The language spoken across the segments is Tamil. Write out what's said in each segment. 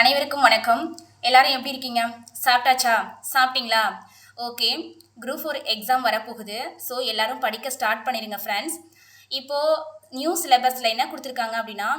அனைவருக்கும் வணக்கம். எல்லாரும் எப்படி இருக்கீங்க? சாப்பிட்டாச்சா? சாப்பிட்டீங்களா? ஓகே. குரூப் ஃபோர் எக்ஸாம் வரப்போகுது. ஸோ எல்லாரும் படிக்க ஸ்டார்ட் பண்ணிடுங்க ஃப்ரெண்ட்ஸ் இப்போது நியூ சிலபஸில் என்ன கொடுத்துருக்காங்க அப்படின்னா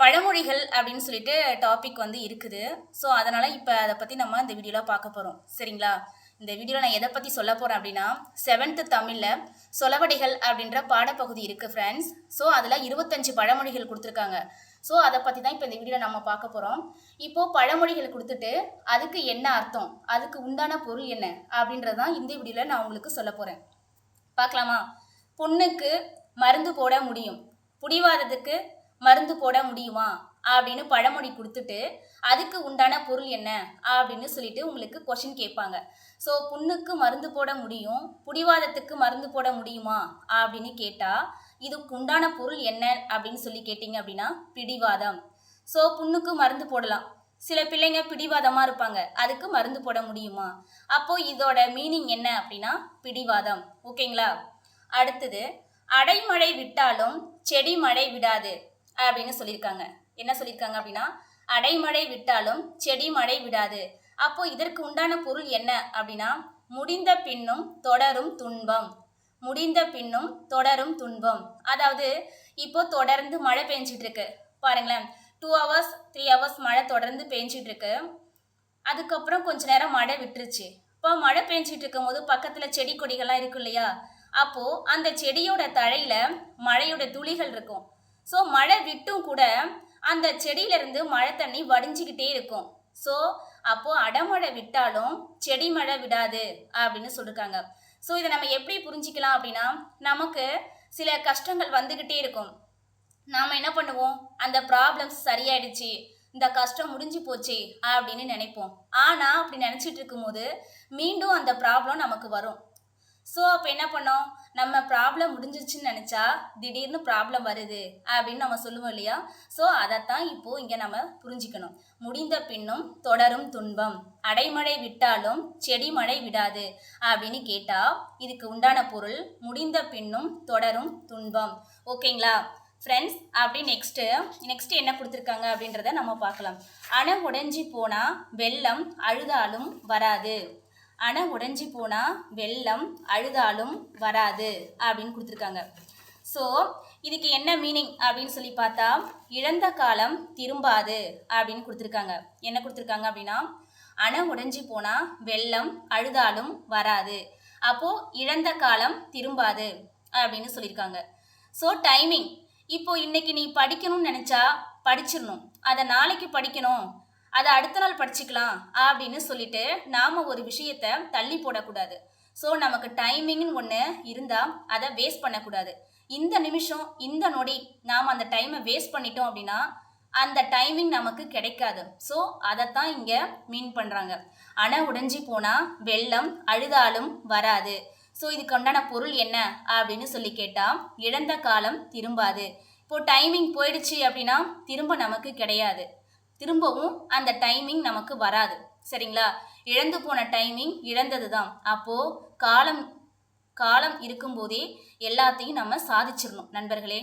பழமொழிகள் அப்படின்னு சொல்லிட்டு டாபிக் வந்து இருக்குது. ஸோ அதனால் இப்போ அதை பற்றி நம்ம இந்த வீடியோவில் பார்க்க போகிறோம் சரிங்களா? இந்த வீடியோவில் நான் எதை பற்றி சொல்ல போகிறேன் அப்படின்னா செவன்த்து தமிழில் சொலவடிகள் அப்படின்ற பாடப்பகுதி இருக்குது ஃப்ரெண்ட்ஸ் ஸோ அதில் இருபத்தஞ்சு பழமொழிகள் கொடுத்துருக்காங்க. ஸோ அதை பற்றி தான் இப்போ இந்த வீடியோவில் நம்ம பார்க்க போகிறோம் இப்போது பழமொழிகள் கொடுத்துட்டு அதுக்கு என்ன அர்த்தம்? அதுக்கு உண்டான பொருள் என்ன? அப்படின்றது தான் இந்த வீடியோவில் நான் உங்களுக்கு சொல்ல போகிறேன் பார்க்கலாமா? புண்ணுக்கு மருந்து போட முடியும். புடிவாதத்துக்கு மருந்து போட முடியுமா? அப்படின்னு பழமொழி கொடுத்துட்டு அதுக்கு உண்டான பொருள் என்ன? அப்படின்னு சொல்லிட்டு உங்களுக்கு கொஷின் கேட்பாங்க. ஸோ புண்ணுக்கு மருந்து போட முடியும் புடிவாதத்துக்கு மருந்து போட முடியுமா? அப்படின்னு கேட்டால் இதுக்கு உண்டான பொருள் என்ன அப்படின்னு சொல்லி கேட்டிங்க அப்படின்னா பிடிவாதம். ஸோ புண்ணுக்கு மருந்து போடலாம். சில பிள்ளைங்க பிடிவாதமாக இருப்பாங்க. அதுக்கு மருந்து போட முடியுமா? அப்போது இதோட மீனிங் என்ன அப்படின்னா பிடிவாதம். ஓகேங்களா அடுத்தது அடைமழை விட்டாலும் செடி மழை விடாது அப்படின்னு சொல்லியிருக்காங்க. என்ன சொல்லியிருக்காங்க அப்படின்னா அடைமழை விட்டாலும் செடி மழை விடாது. அப்போ இதற்கு உண்டான பொருள் என்ன அப்படின்னா முடிந்த பின்னும் தொடரும் துன்பம். முடிந்த பின்னும் தொடரும் துன்பம். அதாவது இப்போ தொடர்ந்து மழை பெஞ்சிட்டு இருக்கு பாருங்களேன் டூ ஹவர்ஸ் த்ரீ ஹவர்ஸ் மழை தொடர்ந்து பெஞ்சிட்டு இருக்கு அதுக்கப்புறம் கொஞ்ச நேரம் மழை விட்டுருச்சு. இப்போ மழை பெஞ்சிட்டு இருக்கும்போது பக்கத்தில் செடி கொடிகள்லாம் இருக்கும் இல்லையா? அப்போது அந்த செடியோட தழையில மழையோட துளிகள் இருக்கும். ஸோ மழை விட்டும் கூட அந்த செடியிலேருந்து மழை தண்ணி வடிஞ்சிக்கிட்டே இருக்கும். ஸோ அப்போது அடமழை விட்டாலும் செடி மழை விடாது அப்படின்னு சொல்லியிருக்காங்க ஸோ இதை நம்ம எப்படி புரிஞ்சிக்கலாம் அப்படின்னா நமக்கு சில கஷ்டங்கள் வந்துக்கிட்டே இருக்கும். நாம் என்ன பண்ணுவோம்? அந்த ப்ராப்ளம்ஸ் சரியாயிடுச்சு. இந்த கஷ்டம் முடிஞ்சு போச்சு அப்படின்னு நினைப்போம். ஆனால் அப்படி நினச்சிட்டு இருக்கும்போது மீண்டும் அந்த ப்ராப்ளம் நமக்கு வரும். ஸோ அப்போ என்ன பண்ணோம்? நம்ம ப்ராப்ளம் முடிஞ்சிருச்சுன்னு நினச்சா திடீர்னு ப்ராப்ளம் வருது அப்படின்னு நம்ம சொல்லுவோம் இல்லையா? ஸோ அதைத்தான் இப்போது இங்கே நம்ம புரிஞ்சிக்கணும். முடிந்த பின்னும் தொடரும் துன்பம். அடைமழை விட்டாலும் செடி மழை விடாது அப்படின்னு கேட்டால் இதுக்கு உண்டான பொருள் முடிந்த பின்னும் தொடரும் துன்பம். ஓகேங்களா? ஃப்ரெண்ட்ஸ் அப்படி நெக்ஸ்ட்டு நெக்ஸ்ட்டு என்ன கொடுத்துருக்காங்க அப்படின்றத நம்ம பார்க்கலாம். அணை உடைஞ்சி போனால் வெள்ளம் அழுதாலும் வராது. அணை உடைஞ்சி போனால் வெள்ளம் அழுதாலும் வராது அப்படின்னு கொடுத்துருக்காங்க. ஸோ இதுக்கு என்ன மீனிங் அப்படின்னு சொல்லி பார்த்தா இழந்த காலம் திரும்பாது அப்படின்னு கொடுத்துருக்காங்க. என்ன கொடுத்துருக்காங்க அப்படின்னா அணை உடைஞ்சி போனால் வெள்ளம் அழுதாலும் வராது. அப்போது இழந்த காலம் திரும்பாது அப்படின்னு சொல்லியிருக்காங்க. ஸோ டைமிங் இப்போ இன்னைக்கு நீ படிக்கணும்னு நினச்சா படிச்சிடணும். அதை நாளைக்கு படிக்கணும். அதை அடுத்த நாள் படிச்சுக்கலாம் அப்படின்னு சொல்லிட்டு நாம் ஒரு விஷயத்தை தள்ளி போடக்கூடாது. ஸோ நமக்கு டைமிங்னு ஒன்று இருந்தால் அதை வேஸ்ட் பண்ணக்கூடாது. இந்த நிமிஷம் இந்த நொடி நாம் அந்த டைமை வேஸ்ட் பண்ணிட்டோம் அப்படின்னா அந்த டைமிங் நமக்கு கிடைக்காது. ஸோ அதைத்தான் இங்கே மீன் பண்ணுறாங்க அணை உடைஞ்சி போனால் வெள்ளம் அழுதாலும் வராது. ஸோ இதுக்கு உண்டான பொருள் என்ன அப்படின்னு சொல்லி கேட்டால் இழந்த காலம் திரும்பாது. இப்போ டைமிங் போயிடுச்சு அப்படின்னா திரும்ப நமக்கு கிடையாது. திரும்பவும் அந்த டைமிங் நமக்கு வராது. சரிங்களா? இழந்து போன டைமிங் இழந்தது தான் அப்போது காலம் காலம் இருக்கும்போதே எல்லாத்தையும் நம்ம சாதிச்சிடணும் நண்பர்களே.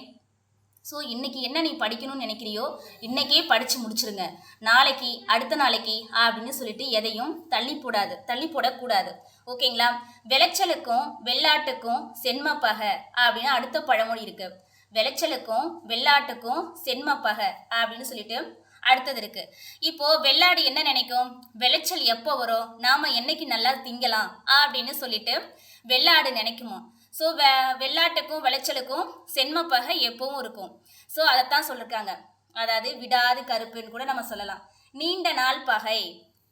ஸோ இன்றைக்கி என்ன நீ படிக்கணும்னு நினைக்கிறியோ இன்றைக்கே படித்து முடிச்சிருங்க. நாளைக்கு அடுத்த நாளைக்கு அப்படின்னு சொல்லிட்டு எதையும் தள்ளி போடாது தள்ளி போடக்கூடாது. ஓகேங்களா? விளைச்சலுக்கும் வெள்ளாட்டுக்கும் சென்ம பகை அப்படின்னு அடுத்த பழமொழி இருக்கு. விளைச்சலுக்கும் வெள்ளாட்டுக்கும் சென்ம பகை அப்படின்னு சொல்லிட்டு அடுத்தது இருக்கு. இப்போ வெள்ளாடு என்ன நினைக்கும்? விளைச்சல் எப்போ வரும்? நாம என்னைக்கு நல்லா திங்கலாம்? அப்படின்னு சொல்லிட்டு வெள்ளாடு நினைக்குமோ? ஸோ வெ வெள்ளாட்டுக்கும் விளைச்சலுக்கும் சென்ம பகை எப்பவும் இருக்கும். ஸோ அதைத்தான் சொல்லியிருக்காங்க அதாவது விடாது கருப்புன்னு கூட நம்ம சொல்லலாம். நீண்ட நாள் பகை.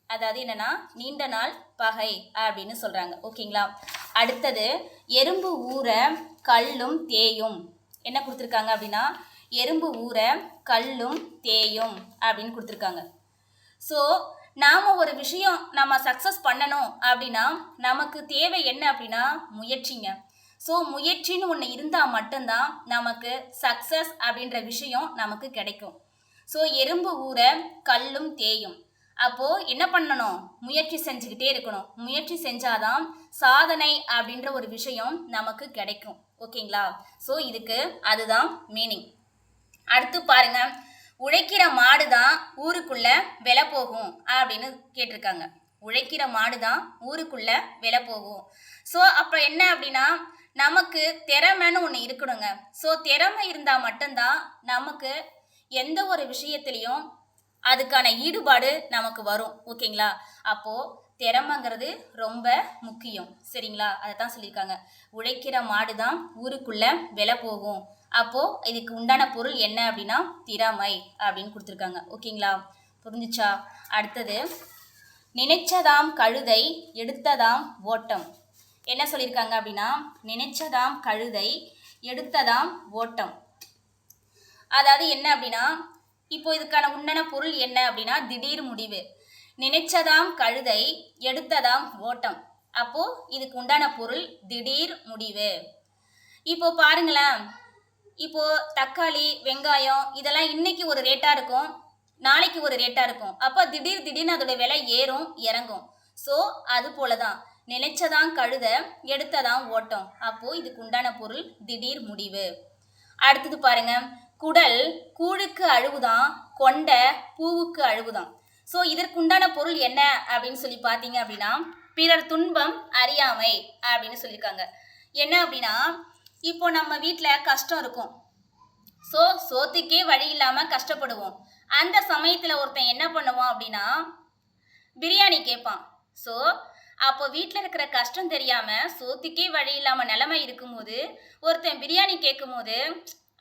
அதாவது என்னன்னா நீண்ட நாள் பகை அப்படின்னு சொல்கிறாங்க ஓகேங்களா? அடுத்தது எறும்பு ஊற கல்லும் தேயும். என்ன கொடுத்துருக்காங்க அப்படின்னா எறும்பு ஊற கல்லும் தேயும் அப்படின்னு கொடுத்துருக்காங்க. ஸோ நாம் ஒரு விஷயம் நம்ம சக்ஸஸ் பண்ணணும் அப்படின்னா நமக்கு தேவை என்ன அப்படின்னா முயற்சிங்க. ஸோ முயற்சின்னு ஒன்று இருந்தால் மட்டும்தான் நமக்கு சக்ஸஸ் அப்படின்ற விஷயம் நமக்கு கிடைக்கும். ஸோ எறும்பு ஊற கல்லும் தேயும். அப்போது என்ன பண்ணணும்? முயற்சி செஞ்சுக்கிட்டே இருக்கணும். முயற்சி செஞ்சாதான் சாதனை அப்படின்ற ஒரு விஷயம் நமக்கு கிடைக்கும். ஓகேங்களா ஸோ இதுக்கு அதுதான் மீனிங் அடுத்து பாருங்க. உழைக்கிற மாடு தான் ஊருக்குள்ள விலை போகும் அப்படின்னு கேட்டிருக்காங்க. உழைக்கிற மாடு தான் ஊருக்குள்ள விலை போகும். ஸோ அப்போ என்ன அப்படின்னா நமக்கு திறமைன்னு ஒன்று இருக்கணுங்க. ஸோ திறமை இருந்தால் மட்டும்தான் நமக்கு எந்த ஒரு விஷயத்துலையும் அதுக்கான ஈடுபாடு நமக்கு வரும். ஓகேங்களா? அப்போது திறமைங்கிறது ரொம்ப முக்கியம். சரிங்களா? அதை தான் சொல்லியிருக்காங்க. உழைக்கிற மாடு தான் ஊருக்குள்ள விலை போகும். அப்போது இதுக்கு உண்டான பொருள் என்ன அப்படின்னா திறமை அப்படின்னு கொடுத்துருக்காங்க. ஓகேங்களா? புரிஞ்சுச்சா? அடுத்தது நினைச்சதாம் கழுதை எடுத்ததாம் ஓட்டம். என்ன சொல்லியிருக்காங்க அப்படின்னா நினைச்சதாம் கழுதை எடுத்ததாம் ஓட்டம். அதாவது என்ன அப்படின்னா இப்போ இதுக்கான உண்டான பொருள் என்ன அப்படின்னா திடீர் முடிவு. நினைச்சதாம் கழுதை எடுத்ததாம் ஓட்டம். அப்போ இதுக்கு உண்டான பொருள் திடீர் முடிவு. இப்போ பாருங்களேன் இப்போ தக்காளி வெங்காயம் இதெல்லாம் இன்னைக்கு ஒரு ரேட்டா இருக்கும் நாளைக்கு ஒரு ரேட்டா இருக்கும். அப்போ திடீர் திடீர்னு அதோட விலை ஏறும் இறங்கும். ஸோ அது போல தான் நினைச்சதான் கழுத எடுத்ததான் ஓட்டம். அப்போ இதுக்கு உண்டான பொருள் திடீர் முடிவு. அடுத்தது பாருங்க. குடல் கூழுக்கு அழுவுதான் கொண்ட பூவுக்கு அழுவுதான் ஸோ இதற்குண்டான பொருள் என்ன அப்படின்னு சொல்லி பார்த்தீங்க அப்படின்னா பிறர் துன்பம் அறியாமை அப்படின்னு சொல்லியிருக்காங்க. என்ன அப்படின்னா இப்போ நம்ம வீட்டில் கஷ்டம் இருக்கும். ஸோ சோத்துக்கே வழி இல்லாமல் கஷ்டப்படுவோம். அந்த சமயத்தில் ஒருத்தன் என்ன பண்ணுவான் அப்படின்னா பிரியாணி கேட்பான். ஸோ அப்போ வீட்டில் இருக்கிற கஷ்டம் தெரியாமல் சோத்துக்கே வழி இல்லாமல் நிலமை இருக்கும்போது ஒருத்தன் பிரியாணி கேட்கும்போது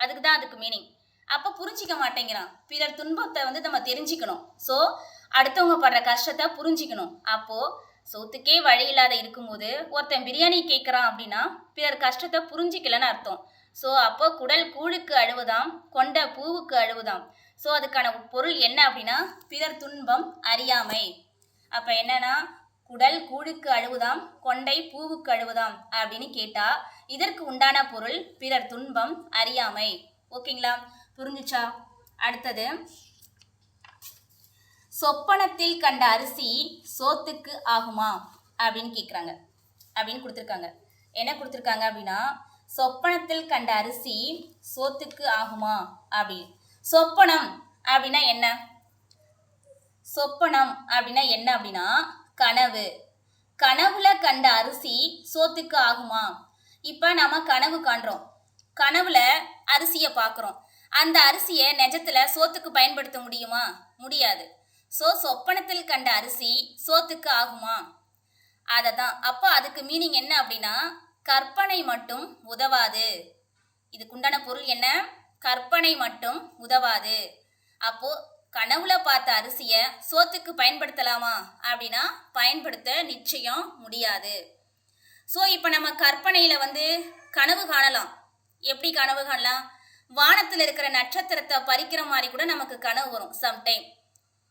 அதுக்கு தான் அதுக்கு மீனிங் அப்போ புரிஞ்சிக்க மாட்டேங்கிறான். பிறர் துன்பத்தை வந்து நம்ம தெரிஞ்சுக்கணும். ஸோ அடுத்தவங்க படுற கஷ்டத்தை புரிஞ்சிக்கணும். அப்போது சோத்துக்கே வழி இல்லாத இருக்கும்போது ஒருத்தன் பிரியாணி கேட்குறான் அப்படின்னா பிறர் கஷ்டத்தை புரிஞ்சிக்கலன்னு அர்த்தம். ஸோ அப்போ குடல் கூழுக்கு அழுவுதாம் கொண்ட பூவுக்கு அழுவுதாம். ஸோ அதுக்கான பொருள் என்ன அப்படின்னா பிறர் துன்பம் அறியாமை. அப்போ என்னன்னா குடல் கூழுக்கு அழுவதாம் கொண்டை பூவுக்கு அழுவுதாம் அப்படின்னு கேட்டா இதற்கு உண்டான பொருள் பிறர் துன்பம் அறியாமை. ஓகேங்களா? புரிஞ்சுச்சா? அடுத்தது சொப்பனத்தில் கண்ட அரிசி சோத்துக்கு ஆகுமா? அப்படின்னு கேட்குறாங்க அப்படின்னு கொடுத்துருக்காங்க. என்ன கொடுத்துருக்காங்க அப்படின்னா சொப்பனத்தில் கண்ட அரிசி சோத்துக்கு ஆகுமா? அப்படின்னு சொப்பனம் அப்படின்னா என்ன? சொப்பனம் அப்படின்னா என்ன அப்படின்னா கனவு. கனவுல கண்ட அரிசி சோத்துக்கு ஆகுமா? இப்போ நாம கனவு காண்றோம். கனவுல அரிசியை பார்க்குறோம் அந்த அரிசியை நெஜத்தில் சோத்துக்கு பயன்படுத்த முடியுமா? முடியாது. ஸோ சொப்பனத்தில் கண்ட அரிசி சோத்துக்கு ஆகுமா? அதை தான் அப்போ அதுக்கு மீனிங் என்ன அப்படின்னா கற்பனை மட்டும் உதவாது. இதுக்குண்டான பொருள் என்ன? கற்பனை மட்டும் உதவாது. அப்போ கனவுல பார்த்த அரிசியை சோத்துக்கு பயன்படுத்தலாமா? அப்படின்னா பயன்படுத்த நிச்சயம் முடியாது. ஸோ இப்போ நம்ம கற்பனையில் வந்து கனவு காணலாம். எப்படி கனவு காணலாம்? வானத்தில் இருக்கிற நட்சத்திரத்தை பறிக்கிற மாதிரி கூட நமக்கு கனவு வரும் சம்டைம்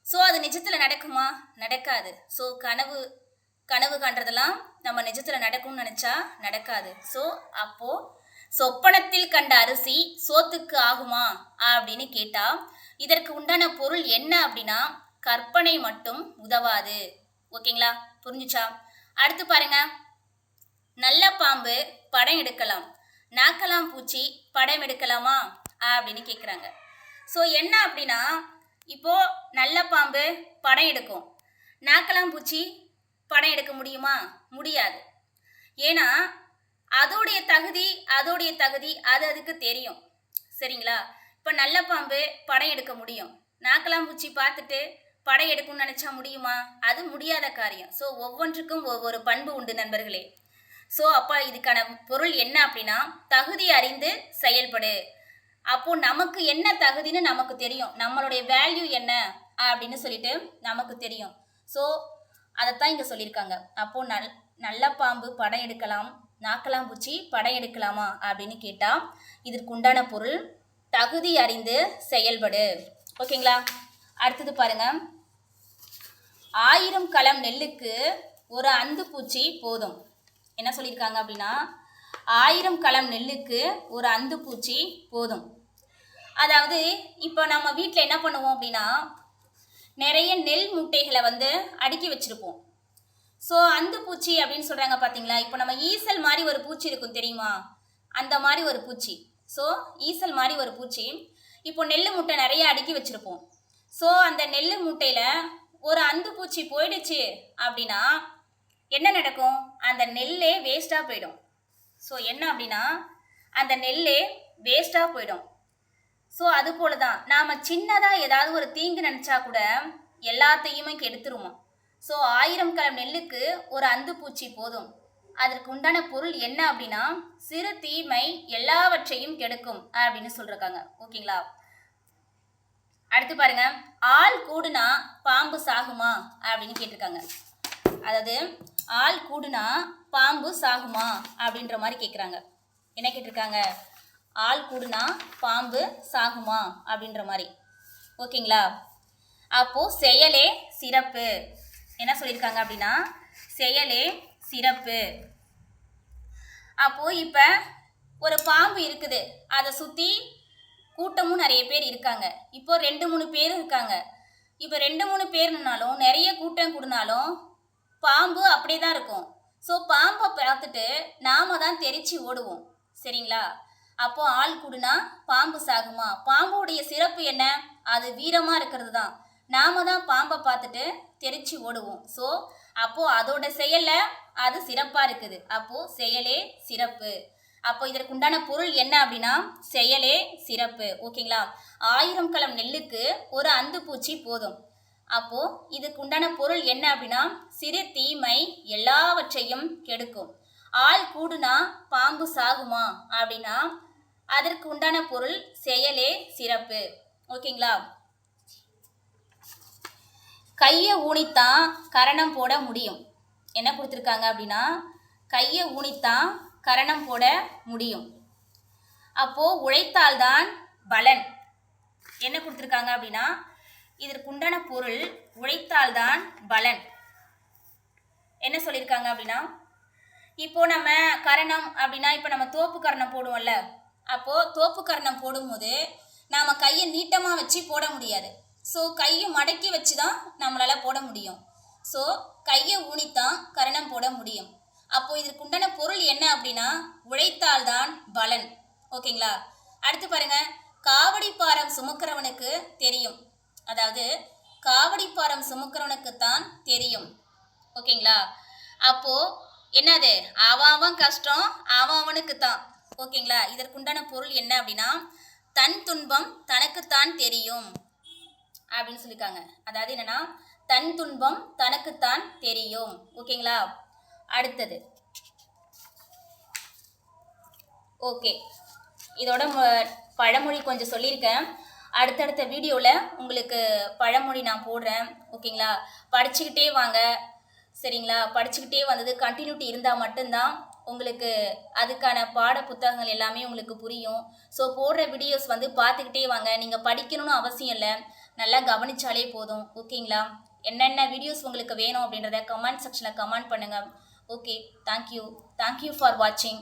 ஸோ அது நிஜத்தில் நடக்குமா? நடக்காது. ஸோ கனவு கனவு காண்றதெல்லாம் நம்ம நிஜத்தில் நடக்கும்னு நினச்சா நடக்காது. ஸோ அப்போது சொப்பனத்தில் கண்ட அரிசி சோத்துக்கு ஆகுமா? அப்படின்னு கேட்டால் இதற்கு உண்டான பொருள் என்ன அப்படின்னா கற்பனை மட்டும் உதவாது. ஓகேங்களா? புரிஞ்சுச்சா? அடுத்து பாருங்க. நல்ல பாம்பு படம் எடுக்கலாம். நாக்கலாம் பூச்சி படம் எடுக்கலாமா? அப்படின்னு கேட்குறாங்க ஸோ என்ன அப்படின்னா இப்போ நல்ல பாம்பு படம் எடுக்கும். நாக்கலாம் பூச்சி படம் எடுக்க முடியுமா? முடியாது. ஏன்னா அதோடைய தகுதி அதோடைய தகுதி அது அதுக்கு தெரியும். சரிங்களா? இப்போ நல்ல பாம்பு படம் எடுக்க முடியும். நாக்கலாம் பூச்சி பார்த்துட்டு படம் எடுக்கும்னு நினச்சா முடியுமா? அது முடியாத காரியம். ஸோ ஒவ்வொன்றுக்கும் ஒவ்வொரு பண்பு உண்டு நண்பர்களே. ஸோ அப்போ இதுக்கான பொருள் என்ன அப்படின்னா தகுதி அறிந்து செயல்படு. அப்போ நமக்கு என்ன தகுதின்னு நமக்கு தெரியும். நம்மளுடைய வேல்யூ என்ன? அப்படின்னு சொல்லிட்டு நமக்கு தெரியும். ஸோ அதைத்தான் இங்கே சொல்லியிருக்காங்க. அப்போ நல் நல்ல பாம்பு படம் எடுக்கலாம். நாக்கலாம் பூச்சி படம் எடுக்கலாமா? அப்படின்னு கேட்டால் இதற்கு உண்டான பொருள் தகுதி அறிந்து செயல்படு. ஓகேங்களா? அடுத்தது பாருங்க. ஆயிரம் களம் நெல்லுக்கு ஒரு அந்து பூச்சி போதும். என்ன சொல்லியிருக்காங்க அப்படின்னா ஆயிரம் களம் நெல்லுக்கு ஒரு அந்து பூச்சி போதும். அதாவது இப்போ நம்ம வீட்டில் என்ன பண்ணுவோம் அப்படின்னா நிறைய நெல் மூட்டைகளை வந்து அடுக்கி வச்சுருப்போம். ஸோ அந்த பூச்சி அப்படின்னு சொல்கிறாங்க பார்த்தீங்களா இப்போ நம்ம ஈசல் மாதிரி ஒரு பூச்சி இருக்கும் தெரியுமா? அந்த மாதிரி ஒரு பூச்சி. ஸோ ஈசல் மாதிரி ஒரு பூச்சி. இப்போ நெல் மூட்டை நிறைய அடுக்கி வச்சுருப்போம். ஸோ அந்த நெல் மூட்டையில் ஒரு அந்து பூச்சி போயிடுச்சு அப்படின்னா என்ன நடக்கும்? அந்த நெல்லே வேஸ்ட்டாக போயிடும். ஸோ என்ன அப்படின்னா அந்த நெல்லே வேஸ்ட்டாக போயிடும். ஸோ அது போல தான் நாம் சின்னதாக ஏதாவது ஒரு தீங்கு நினச்சா கூட எல்லாத்தையுமே கெடுத்துருவோம். ஸோ ஆயிரம் கலம் நெல்லுக்கு ஒரு அந்து பூச்சி போதும். அதற்கு உண்டான பொருள் என்ன அப்படின்னா சிறு தீமை எல்லாவற்றையும் கெடுக்கும் அப்படின்னு சொல்றாங்க ஓகேங்களா? அடுத்து பாருங்க. ஆள் கூடுனா பாம்பு சாகுமா அப்படின்னு கேட்டிருக்காங்க. அதாவது ஆள் கூடுனா பாம்பு சாகுமா? அப்படின்ற மாதிரி கேட்குறாங்க என்ன கேட்டிருக்காங்க? ஆள் கூடுனா பாம்பு சாகுமா? அப்படின்ற மாதிரி. ஓகேங்களா? அப்போது செயலே சிறப்பு. என்ன சொல்லியிருக்காங்க அப்படின்னா செயலே சிறப்பு. அப்போது இப்போ ஒரு பாம்பு இருக்குது. அதை சுற்றி கூட்டமும் நிறைய பேர் இருக்காங்க. இப்போ ரெண்டு மூணு பேர் இருக்காங்க. இப்போ ரெண்டு மூணு பேர்னாலும் நிறைய கூட்டம் கூடினாலும் பாம்பு அப்படியே தான் இருக்கும். ஸோ பாம்பை பார்த்துட்டு நாம தான் தெரிச்சு ஓடுவோம். சரிங்களா? அப்போ ஆள் கூடுனா பாம்பு சாகுமா? பாம்புடைய சிறப்பு என்ன? அது வீரமாக இருக்கிறது தான். நாம தான் பாம்பை பார்த்துட்டு தெரிச்சு ஓடுவோம். ஸோ அப்போ அதோட செயலில் அது சிறப்பாக இருக்குது. அப்போ செயலே சிறப்பு. அப்போ இதற்கு உண்டான பொருள் என்ன அப்படின்னா செயலே சிறப்பு. ஓகேங்களா? ஆயிரம் கலம் நெல்லுக்கு ஒரு அந்து பூச்சி போதும். அப்போ இதுக்கு உண்டான பொருள் என்ன அப்படின்னா சிறு தீமை எல்லாவற்றையும் கெடுக்கும். ஆள் கூடுனா பாம்பு சாகுமா அப்படின்னா அதற்கு உண்டான பொருள் செயலே சிறப்பு. ஓகேங்களா? கையை ஊனித்தான் கரணம் போட முடியும். என்ன கொடுத்துருக்காங்க அப்படின்னா கையை ஊனித்தான் கரணம் போட முடியும். அப்போது உழைத்தால்தான் பலன். என்ன கொடுத்துருக்காங்க அப்படின்னா இதற்குண்டான பொருள் உழைத்தால்தான் பலன். என்ன சொல்லியிருக்காங்க அப்படின்னா இப்போ நம்ம கரணம் அப்படின்னா இப்போ நம்ம தோப்பு கரணம் போடுவோம்ல அப்போது தோப்பு கரணம் போடும்போது நாம் கையை நீட்டமாக வச்சு போட முடியாது. ஸோ கையை மடக்கி வச்சு தான் நம்மளால் போட முடியும். ஸோ கையை ஊனித்தான் கரணம் போட முடியும். அப்போ இதற்கு உண்டான பொருள் என்ன அப்படின்னா உழைத்தால்தான் பலன். ஓகேங்களா? அடுத்து பாருங்க காவடி பாரம் சுமக்கிறவனுக்கு தெரியும். அதாவது காவடிப்பாரம் சுமக்கிறவனுக்கு தான் தெரியும். ஓகேங்களா? அப்போ என்னது? அவன் அவன் கஷ்டம் அவன் அவனுக்கு தான் ஓகேங்களா? இதற்குண்டான பொருள் என்ன அப்படின்னா தன் துன்பம் தனக்குத்தான் தெரியும் அப்படின்னு சொல்லியிருக்காங்க. அதாவது என்னன்னா தன் துன்பம் தனக்குத்தான் தெரியும். ஓகேங்களா? அடுத்தது. ஓகே. இதோட ம- பழமொழி கொஞ்சம் சொல்லியிருக்கேன். அடுத்தடுத்த வீடியோவில் உங்களுக்கு பழமொழி நான் போடுறேன் ஓகேங்களா? படிச்சுக்கிட்டே வாங்க. சரிங்களா? படிச்சுக்கிட்டே வந்தது கண்டினியூட்டி இருந்தால் மட்டும்தான் உங்களுக்கு அதுக்கான பாட புத்தகங்கள் எல்லாமே உங்களுக்கு புரியும். ஸோ போடுற வீடியோஸ் வந்து பார்த்துக்கிட்டே வாங்க. நீங்கள் படிக்கணும்னு அவசியம் இல்லை. நல்லா கவனிச்சாலே போதும். ஓகேங்களா? என்னென்ன வீடியோஸ் உங்களுக்கு வேணும் அப்படின்றத கமெண்ட் செக்ஷனில் கமெண்ட் பண்ணுங்கள் ஓகே தேங்க்யூ தேங்க்யூ ஃபார் வாட்சிங்